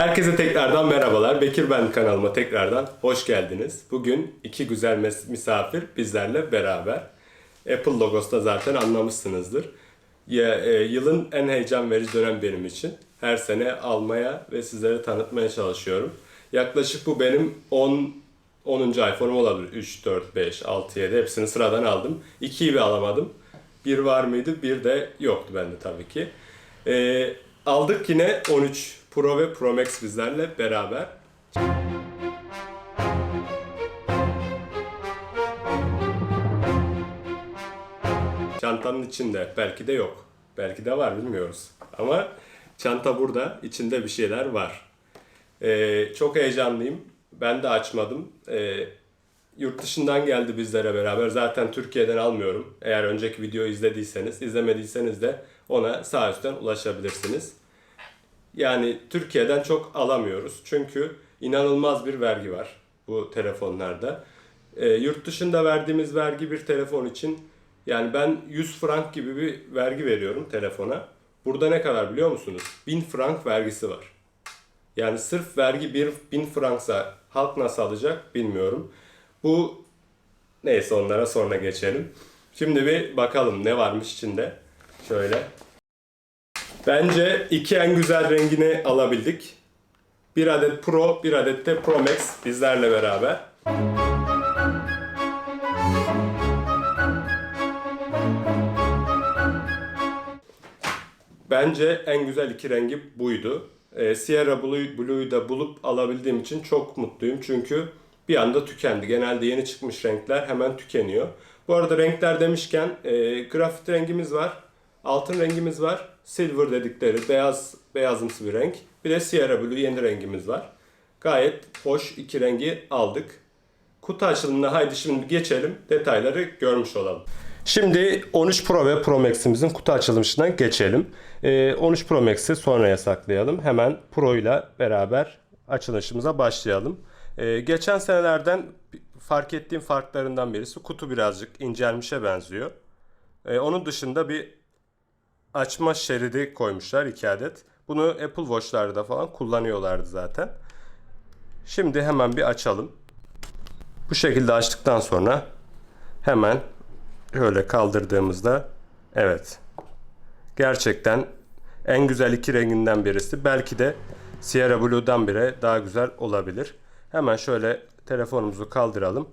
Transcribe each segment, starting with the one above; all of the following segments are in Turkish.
Herkese tekrardan merhabalar. Bekir ben kanalıma tekrardan hoş geldiniz. Bugün iki güzel misafir bizlerle beraber. Apple logosu da zaten anlamışsınızdır. Ya, e, yılın en heyecan verici dönem benim için. Her sene almaya ve sizlere tanıtmaya çalışıyorum. Yaklaşık bu benim 10 10. iPhone'um olabilir. 3, 4, 5, 6, 7 hepsini sıradan aldım. 2'yi bir alamadım. Bir var mıydı? Bir de yoktu bende tabii ki. Ee, aldık yine 13 Pro ve Pro Max bizlerle beraber. Çantanın içinde belki de yok. Belki de var bilmiyoruz. Ama çanta burada. içinde bir şeyler var. Ee, çok heyecanlıyım. Ben de açmadım. Ee, yurt dışından geldi bizlere beraber. Zaten Türkiye'den almıyorum. Eğer önceki videoyu izlediyseniz, izlemediyseniz de ona sağ üstten ulaşabilirsiniz. Yani Türkiye'den çok alamıyoruz. Çünkü inanılmaz bir vergi var bu telefonlarda. Ee, yurt dışında verdiğimiz vergi bir telefon için yani ben 100 frank gibi bir vergi veriyorum telefona. Burada ne kadar biliyor musunuz? 1000 frank vergisi var. Yani sırf vergi 1000 franksa halk nasıl alacak bilmiyorum. Bu neyse onlara sonra geçelim. Şimdi bir bakalım ne varmış içinde. Şöyle. Bence iki en güzel rengini alabildik. Bir adet Pro, bir adet de Pro Max bizlerle beraber. Bence en güzel iki rengi buydu. Ee, Sierra Blue, Blue'yu da bulup alabildiğim için çok mutluyum. Çünkü bir anda tükendi. Genelde yeni çıkmış renkler hemen tükeniyor. Bu arada renkler demişken e, grafit rengimiz var. Altın rengimiz var. Silver dedikleri beyaz beyazımsı bir renk. Bir de Sierra Blue yeni rengimiz var. Gayet hoş iki rengi aldık. Kutu açılımına haydi şimdi geçelim. Detayları görmüş olalım. Şimdi 13 Pro ve Pro Max'imizin kutu açılışına geçelim. Ee, 13 Pro Max'i sonraya saklayalım. Hemen Pro ile beraber açılışımıza başlayalım. Ee, geçen senelerden fark ettiğim farklarından birisi kutu birazcık incelmişe benziyor. Ee, onun dışında bir açma şeridi koymuşlar 2 adet. Bunu Apple Watch'larda falan kullanıyorlardı zaten. Şimdi hemen bir açalım. Bu şekilde açtıktan sonra hemen şöyle kaldırdığımızda evet gerçekten en güzel iki renginden birisi. Belki de Sierra Blue'dan bile daha güzel olabilir. Hemen şöyle telefonumuzu kaldıralım.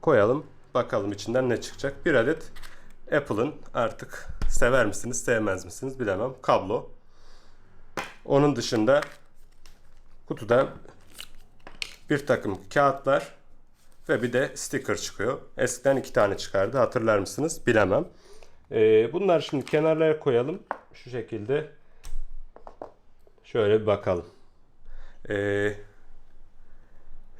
Koyalım. Bakalım içinden ne çıkacak. Bir adet Apple'ın artık sever misiniz sevmez misiniz bilemem. Kablo. Onun dışında kutuda bir takım kağıtlar ve bir de sticker çıkıyor. Eskiden iki tane çıkardı. Hatırlar mısınız? Bilemem. Ee, bunları şimdi kenarlara koyalım. Şu şekilde. Şöyle bir bakalım. Ee,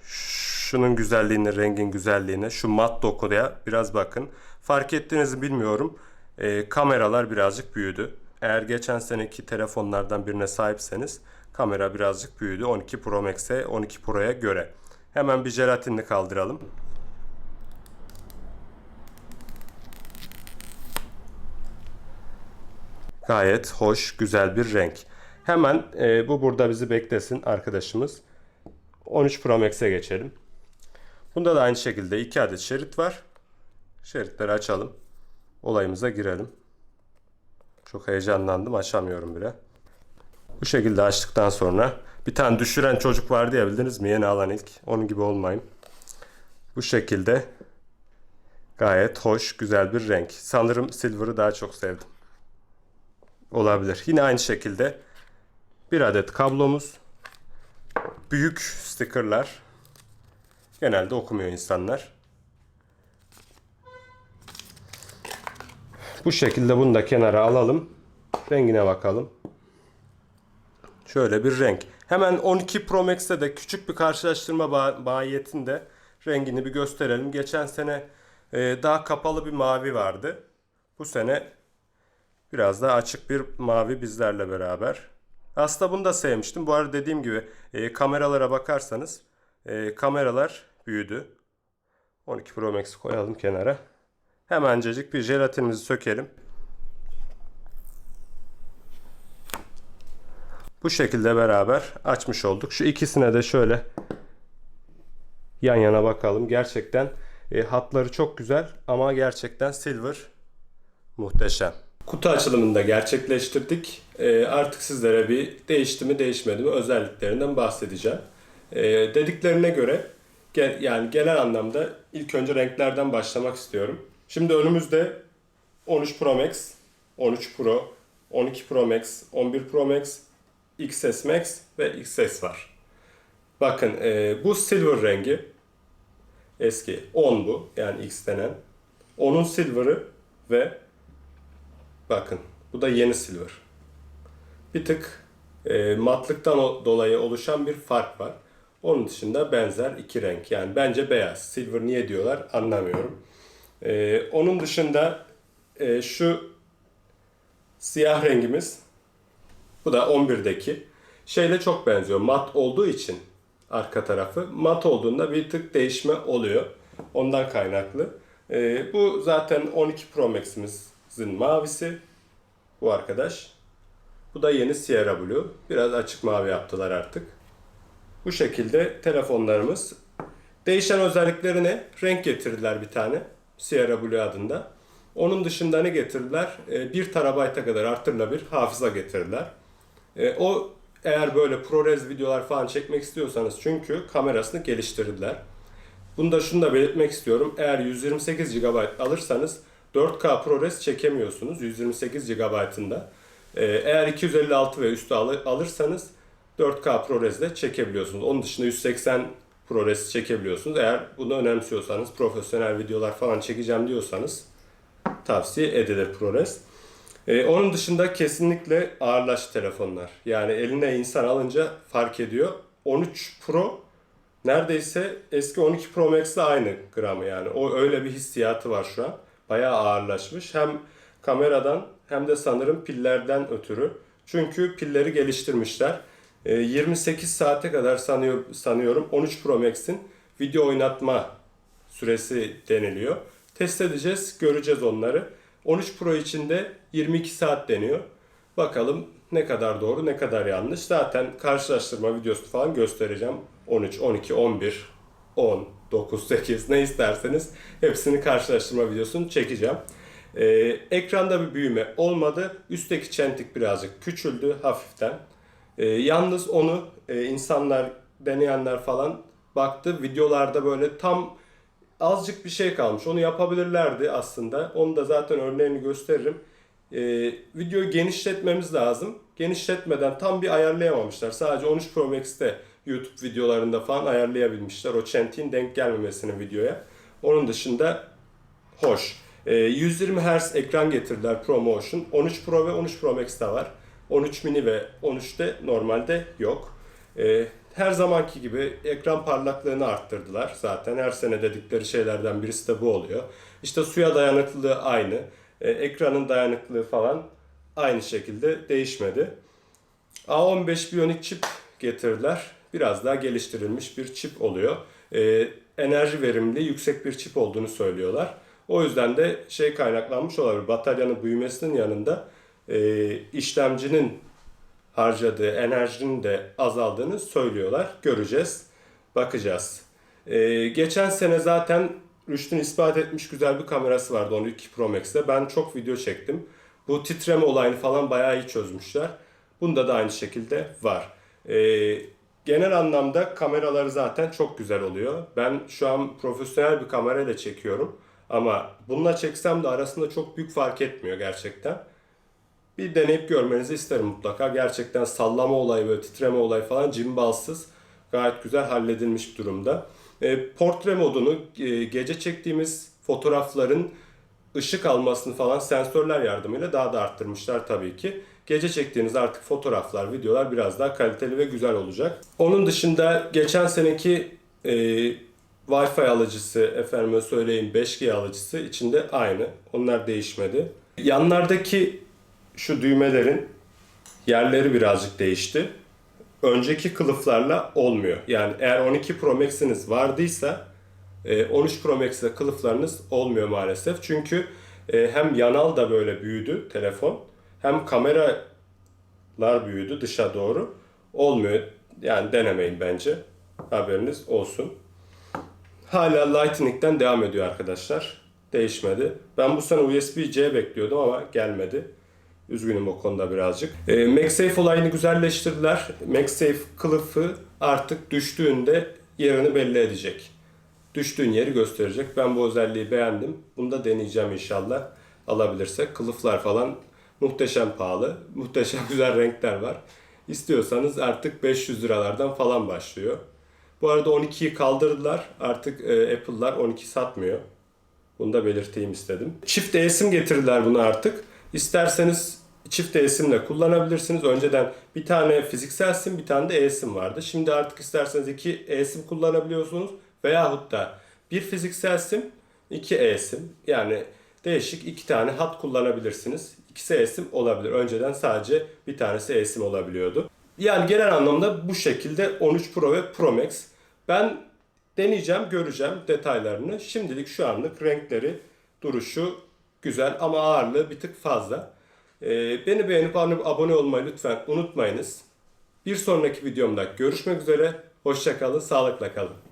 şunun güzelliğine, rengin güzelliğine, şu mat dokuya biraz bakın. Fark ettiğinizi bilmiyorum. Ee, kameralar birazcık büyüdü. Eğer geçen seneki telefonlardan birine sahipseniz kamera birazcık büyüdü. 12 Pro Max'e, 12 Pro'ya göre. Hemen bir jelatinini kaldıralım. Gayet hoş, güzel bir renk. Hemen e, bu burada bizi beklesin arkadaşımız. 13 Pro Max'e geçelim. Bunda da aynı şekilde 2 adet şerit var. Şeritleri açalım. Olayımıza girelim. Çok heyecanlandım. Açamıyorum bile. Bu şekilde açtıktan sonra bir tane düşüren çocuk vardı ya bildiniz mi? Yeni alan ilk. Onun gibi olmayın. Bu şekilde gayet hoş, güzel bir renk. Sanırım Silver'ı daha çok sevdim. Olabilir. Yine aynı şekilde bir adet kablomuz. Büyük stickerlar. Genelde okumuyor insanlar. Bu şekilde bunu da kenara alalım. Rengine bakalım. Şöyle bir renk. Hemen 12 Pro Max'te de küçük bir karşılaştırma ba- mahiyetinde rengini bir gösterelim. Geçen sene e, daha kapalı bir mavi vardı. Bu sene biraz daha açık bir mavi bizlerle beraber. Aslında bunu da sevmiştim. Bu arada dediğim gibi e, kameralara bakarsanız e, kameralar büyüdü. 12 Pro Max koyalım kenara. Hemencecik bir jelatinimizi sökelim. Bu şekilde beraber açmış olduk. Şu ikisine de şöyle yan yana bakalım. Gerçekten e, hatları çok güzel ama gerçekten silver muhteşem. Kutu açılımını da gerçekleştirdik. E, artık sizlere bir değişti mi değişmedi mi özelliklerinden bahsedeceğim. E, dediklerine göre gel, yani genel anlamda ilk önce renklerden başlamak istiyorum. Şimdi önümüzde 13 Pro Max, 13 Pro, 12 Pro Max, 11 Pro Max, XS Max ve XS var. Bakın e, bu silver rengi eski 10 bu yani X denen. Onun silver'ı ve bakın bu da yeni silver. Bir tık e, matlıktan dolayı oluşan bir fark var. Onun dışında benzer iki renk. Yani bence beyaz. Silver niye diyorlar anlamıyorum. E, onun dışında e, şu siyah rengimiz bu da 11'deki. Şeyle çok benziyor. Mat olduğu için arka tarafı. Mat olduğunda bir tık değişme oluyor. Ondan kaynaklı. Ee, bu zaten 12 Pro Max'imizin mavisi. Bu arkadaş. Bu da yeni Sierra Blue. Biraz açık mavi yaptılar artık. Bu şekilde telefonlarımız. Değişen özellikleri ne? Renk getirdiler bir tane. Sierra Blue adında. Onun dışında ne getirdiler? 1 terabayta kadar artırılabilir hafıza getirdiler. E, o eğer böyle ProRes videolar falan çekmek istiyorsanız çünkü kamerasını geliştirdiler. Bunu da şunu da belirtmek istiyorum. Eğer 128 GB alırsanız 4K ProRes çekemiyorsunuz 128 GB'ında. E, eğer 256 ve üstü alı- alırsanız 4K ProRes de çekebiliyorsunuz. Onun dışında 180 ProRes çekebiliyorsunuz. Eğer bunu önemsiyorsanız, profesyonel videolar falan çekeceğim diyorsanız tavsiye edilir ProRes. Ee, onun dışında kesinlikle ağırlaştı telefonlar. Yani eline insan alınca fark ediyor. 13 Pro neredeyse eski 12 Pro Max'le aynı gramı yani. O öyle bir hissiyatı var şu an. Bayağı ağırlaşmış. Hem kameradan hem de sanırım pillerden ötürü. Çünkü pilleri geliştirmişler. Ee, 28 saate kadar sanıyor, sanıyorum 13 Pro Max'in video oynatma süresi deniliyor. Test edeceğiz, göreceğiz onları. 13 Pro için de 22 saat deniyor. Bakalım ne kadar doğru, ne kadar yanlış. Zaten karşılaştırma videosu falan göstereceğim. 13, 12, 11, 10, 9, 8 ne isterseniz hepsini karşılaştırma videosunu çekeceğim. Ee, ekranda bir büyüme olmadı. Üstteki çentik birazcık küçüldü hafiften. Ee, yalnız onu e, insanlar, deneyenler falan baktı. Videolarda böyle tam azıcık bir şey kalmış. Onu yapabilirlerdi aslında. Onu da zaten örneğini gösteririm. Ee, videoyu genişletmemiz lazım. Genişletmeden tam bir ayarlayamamışlar. Sadece 13 Pro Max'te YouTube videolarında falan ayarlayabilmişler. O çentiğin denk gelmemesini videoya. Onun dışında hoş. Ee, 120 Hz ekran getirdiler ProMotion. 13 Pro ve 13 Pro Max'te var. 13 mini ve 13'te normalde yok. Ee, her zamanki gibi ekran parlaklığını arttırdılar zaten. Her sene dedikleri şeylerden birisi de bu oluyor. İşte suya dayanıklılığı aynı. Ee, ekranın dayanıklılığı falan aynı şekilde değişmedi. A15 Bionic çip getirdiler. Biraz daha geliştirilmiş bir çip oluyor. Ee, enerji verimliliği yüksek bir çip olduğunu söylüyorlar. O yüzden de şey kaynaklanmış olabilir. Bataryanın büyümesinin yanında e, işlemcinin harcadığı enerjinin de azaldığını söylüyorlar. Göreceğiz, bakacağız. Ee, geçen sene zaten Rüşt'ün ispat etmiş güzel bir kamerası vardı 12 Pro Max'te. Ben çok video çektim. Bu titreme olayını falan bayağı iyi çözmüşler. Bunda da aynı şekilde var. Ee, genel anlamda kameraları zaten çok güzel oluyor. Ben şu an profesyonel bir kamerayla çekiyorum. Ama bununla çeksem de arasında çok büyük fark etmiyor gerçekten bir deneyip görmenizi isterim mutlaka. Gerçekten sallama olayı böyle titreme olayı falan cimbalsız gayet güzel halledilmiş durumda. E, portre modunu e, gece çektiğimiz fotoğrafların ışık almasını falan sensörler yardımıyla daha da arttırmışlar tabii ki. Gece çektiğiniz artık fotoğraflar, videolar biraz daha kaliteli ve güzel olacak. Onun dışında geçen seneki e, Wi-Fi alıcısı, efendime söyleyeyim 5G alıcısı içinde aynı. Onlar değişmedi. Yanlardaki şu düğmelerin yerleri birazcık değişti. Önceki kılıflarla olmuyor. Yani eğer 12 Pro Max'iniz vardıysa e, 13 Pro Max'te kılıflarınız olmuyor maalesef. Çünkü e, hem yanal da böyle büyüdü telefon hem kamera ekranlar büyüdü dışa doğru. Olmuyor. Yani denemeyin bence. Haberiniz olsun. Hala Lightning'den devam ediyor arkadaşlar. Değişmedi. Ben bu sene USB-C bekliyordum ama gelmedi. Üzgünüm o konuda birazcık. E, MagSafe olayını güzelleştirdiler. MagSafe kılıfı artık düştüğünde yerini belli edecek. Düştüğün yeri gösterecek. Ben bu özelliği beğendim. Bunu da deneyeceğim inşallah. Alabilirsek. Kılıflar falan muhteşem pahalı. Muhteşem güzel renkler var. İstiyorsanız artık 500 liralardan falan başlıyor. Bu arada 12'yi kaldırdılar. Artık e, Apple'lar 12 satmıyor. Bunu da belirteyim istedim. Çift eSIM getirdiler bunu artık. İsterseniz çift eSIM'le kullanabilirsiniz. Önceden bir tane fiziksel sim, bir tane de eSIM vardı. Şimdi artık isterseniz iki eSIM kullanabiliyorsunuz. Veyahut da bir fiziksel sim, iki eSIM. Yani değişik iki tane hat kullanabilirsiniz. İkisi eSIM olabilir. Önceden sadece bir tanesi eSIM olabiliyordu. Yani genel anlamda bu şekilde 13 Pro ve Pro Max. Ben deneyeceğim, göreceğim detaylarını. Şimdilik şu anlık renkleri, duruşu güzel ama ağırlığı bir tık fazla. Ee, beni beğenip abone olmayı lütfen unutmayınız. Bir sonraki videomda görüşmek üzere. Hoşçakalın, sağlıkla kalın.